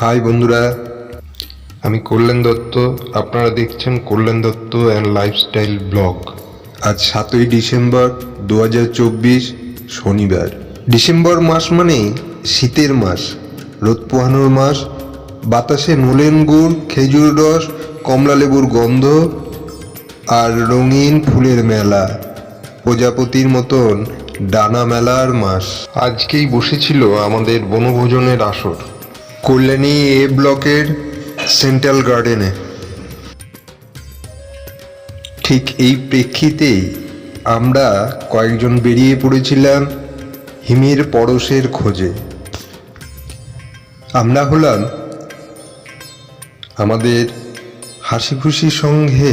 High বন্ধুরা, আমি কল্যাণ দত্ত। আপনারা দেখছেন Kalyan Dutta and lifestyle blog আজ সাতই ডিসেম্বর দু হাজার চব্বিশ, শনিবার। ডিসেম্বর মাস মানেই শীতের মাস। রোদ পোহানোর মাস। বাতাসে নলেন গুড়, খেজুর রস, কমলা লেবুর গন্ধ আর রঙিন ফুলের মেলা। প্রজাপতির মতন ডানা মেলার মাস। আজকেই বসেছিল আমাদের বনভোজনের আসর। কল্যাণী এ ব্লকের সেন্ট্রাল গার্ডেনে। ঠিক এই প্রেক্ষিতেই আমরা কয়েকজন বেরিয়ে পড়েছিলাম হিমের পরশের খোঁজে। আমরা হলাম আমাদের হাসি খুশি সঙ্গে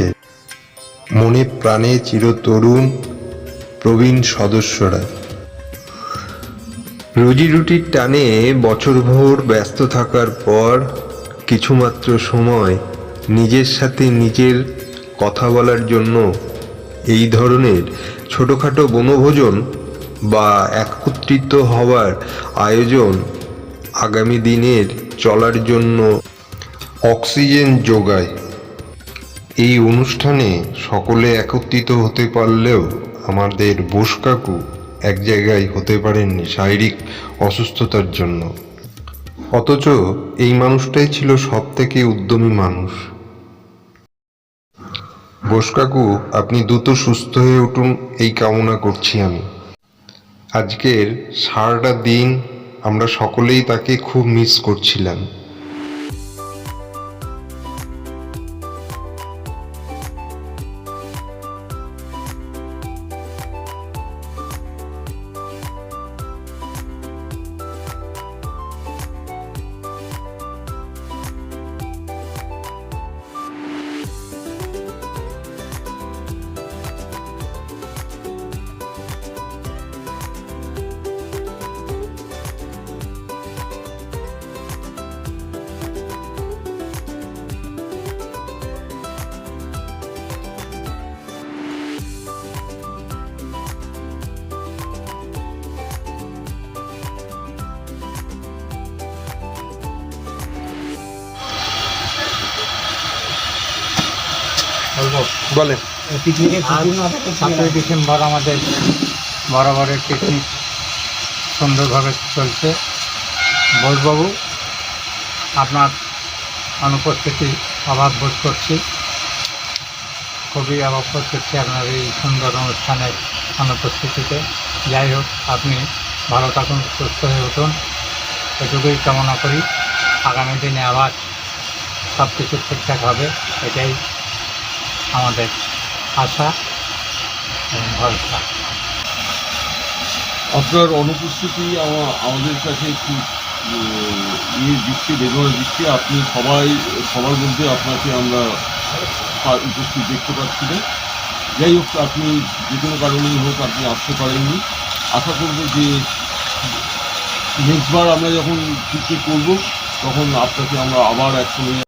মনে প্রাণে চিরতরুণ প্রবীণ সদস্যরা। রুজি রুটির টানে বছরভর ব্যস্ত থাকার পর কিছুমাত্র সময় নিজের সাথে নিজের কথা বলার জন্য এই ধরনের ছোটোখাটো বনভোজন বা একত্রিত হওয়ার আয়োজন আগামী দিনের চলার জন্য অক্সিজেন যোগায়। এই অনুষ্ঠানে সকলে একত্রিত হতে পারলেও আমাদের বোস কাকু এক জায়গায় হতে পারেননি শারীরিক অসুস্থতার জন্য। অথচ এই মানুষটাই ছিল সব থেকে উদ্যমী মানুষ। বোস কাকু, আপনি দ্রুত সুস্থ হয়ে উঠুন, এই কামনা করছি আমি। আজকের সারাটা দিন আমরা সকলেই তাকে খুব মিস করছিলাম। বলেন। পিকনিকের সাতই ডিসেম্বর আমাদের বরাবরের পিকনিক সুন্দরভাবে চলছে। বোসবাবু আপনার অনুপস্থিতি অভাব বোধ করছি। খুবই অভাব বোধ করছি আপনার এই সুন্দর অনুষ্ঠানের অনুপস্থিতিতে। যাই হোক আপনি ভালো থাকুন সুস্থ হয়ে উঠুন। এটুকুই কামনা করি। আগামী দিনে আবার সব কিছু ঠিকঠাক হবে এটাই আমাদের আশা এবং ভরসা। আপনার অনুপস্থিতি আমাদের কাছে একটু ইয়ে দিচ্ছে বেদনা দিচ্ছে। আপনি সবাই, সবার মধ্যে আপনাকে আমরা উপস্থিত দেখতে পাচ্ছি না যাই হোক, আপনি যে কোনো কারণেই হোক আপনি আসতে পারেননি। আশা করব যে নেক্সটবার আমরা যখন পিকনিক করব, তখন আপনাকে আমরা আবার একসঙ্গে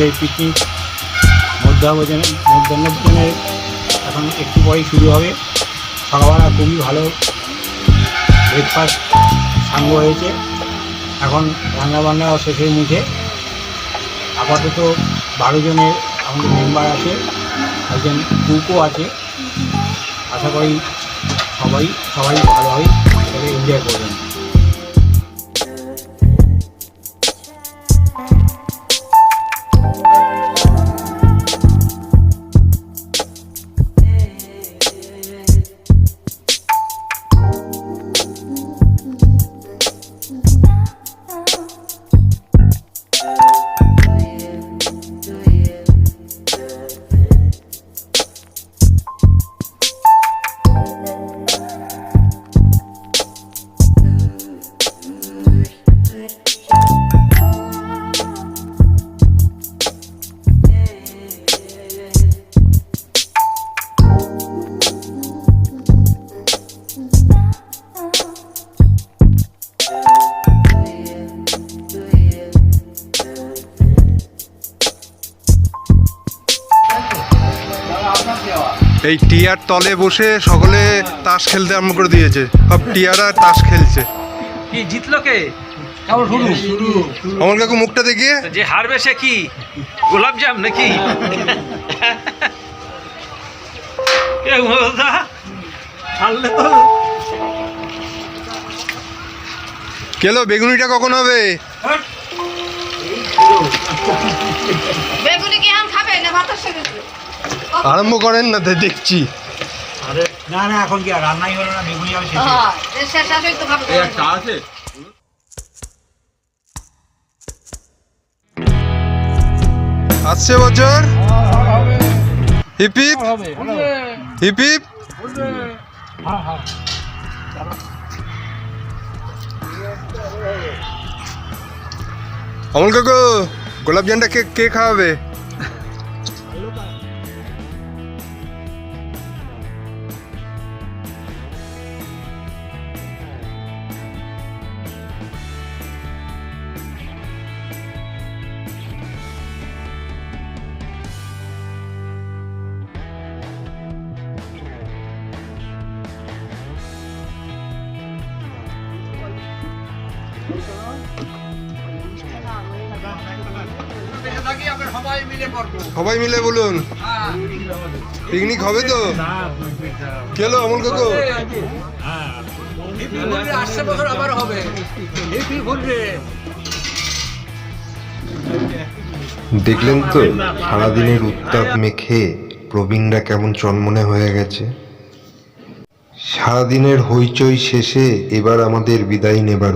আমাদের পিকনিক মধ্যাহ্নভোজনে মধ্যাহ্নভোজনের এখন একটু পরেই শুরু হবে। সকালবেলা খুবই ভালো ব্রেকফাস্ট সাঙ্গ হয়েছে। এখন রান্নাবান্নাও শেষের মুখে আপাতত বারো জনের আমাদের মেম্বার আছে, একজন কুকও আছে। আশা করি সবাই সবাই ভালোভাবে এনজয় করবেন। এই টিয়ার তলে বসে সকলে তাস খেলতে আরম্ভ করে দিয়েছে। সব টিয়ারা তাস খেলছে। কি জিতলো কে? অমল কাকু মুখটা দেখিয়ে। যে হারবে সে কি? গোলাপজাম নাকি? কেলো বেগুনিটা কখন হবে? বেগুনি কি এখন খাবে না ভাতের সাথে? আরম্ভ করেন না তাই দেখছি। না না এখন কি রান্নাই হলো না বেগুনি আমি হ্যাঁ আছে? আসছে বছর? Hip hip hip hip Amal কাকু গোলাপ জামটা কে কে খাওয়াবে? সবাই মিলে বলুন। পিকনিক হবে তো? কেলো অমল কাকু? দেখলেন তো, সারাদিনের উত্তাপ মেখে প্রবীণরা কেমন চনমনে হয়ে গেছে? সারাদিনের হইচই শেষে এবার আমাদের বিদায় নেবার